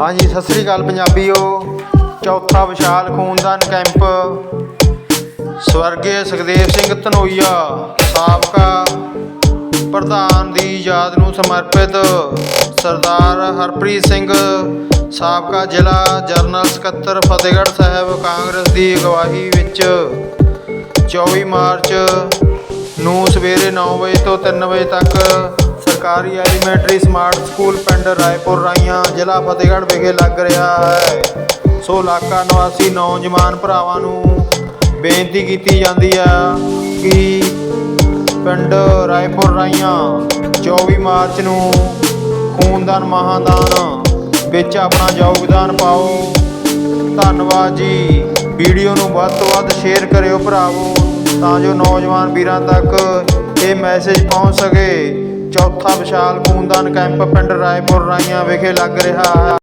ਹਾਂਜੀ, ਸਤਿ ਸ੍ਰੀ ਅਕਾਲ ਪੰਜਾਬੀਓ। ਚੌਥਾ ਵਿਸ਼ਾਲ ਖੂਨਦਾਨ ਕੈਂਪ। ਸਵਰਗੀ ਸੁਖਦੇਵ ਸਿੰਘ ਧਨੋਈਆ, ਸਾਬਕਾ ਪ੍ਰਧਾਨ ਦੀ ਯਾਦ ਨੂੰ ਸਮਰਪਿਤ ਸਰਦਾਰ ਹਰਪ੍ਰੀਤ ਸਿੰਘ, ਸਾਬਕਾ ਜ਼ਿਲ੍ਹਾ ਜਰਨਲ ਸਕੱਤਰ ਫਤਿਹਗੜ੍ਹ ਸਾਹਿਬ, ਕਾਂਗਰਸ ਦੀ ਅਗਵਾਈ ਵਿੱਚ 24 ਮਾਰਚ ਨੂੰ ਸਵੇਰੇ 9 ਵਜੇ ਤੋਂ 3 ਵਜੇ ਤੱਕ ਸਰਕਾਰੀ ਐਲੀਮੈਂਟਰੀ ਸਮਾਰਟ ਸਕੂਲ ਪਿੰਡ ਰਾਏਪੁਰ ਰਾਈਆਂ, ਜ਼ਿਲ੍ਹਾ ਫਤਿਹਗੜ੍ਹ ਵਿਖੇ ਲੱਗ ਰਿਹਾ ਹੈ। ਸੋ ਇਲਾਕਾ ਨਿਵਾਸੀ ਨੌਜਵਾਨ ਭਰਾਵਾਂ ਨੂੰ ਬੇਨਤੀ ਕੀਤੀ ਜਾਂਦੀ ਹੈ ਕਿ ਪਿੰਡ ਰਾਏਪੁਰ ਰਾਈਆਂ 24 ਮਾਰਚ ਨੂੰ ਖੂਨਦਾਨ, ਮਹਾਦਾਨ ਵਿੱਚ ਆਪਣਾ ਯੋਗਦਾਨ ਪਾਓ। ਧੰਨਵਾਦ ਜੀ। ਵੀਡੀਓ ਨੂੰ ਵੱਧ ਤੋਂ ਵੱਧ ਸ਼ੇਅਰ ਕਰਿਓ ਭਰਾਵੋ, ਤਾਂ ਜੋ ਨੌਜਵਾਨ ਵੀਰਾਂ ਤੱਕ ਇਹ ਮੈਸੇਜ ਪਹੁੰਚ ਸਕੇ। ਚੌਥਾ ਵਿਸ਼ਾਲ ਖੂਨਦਾਨ ਕੈਂਪ ਪਿੰਡ ਰਾਏਪੁਰ ਰਾਈਆਂ ਵਿਖੇ ਲੱਗ ਰਿਹਾ ਹੈ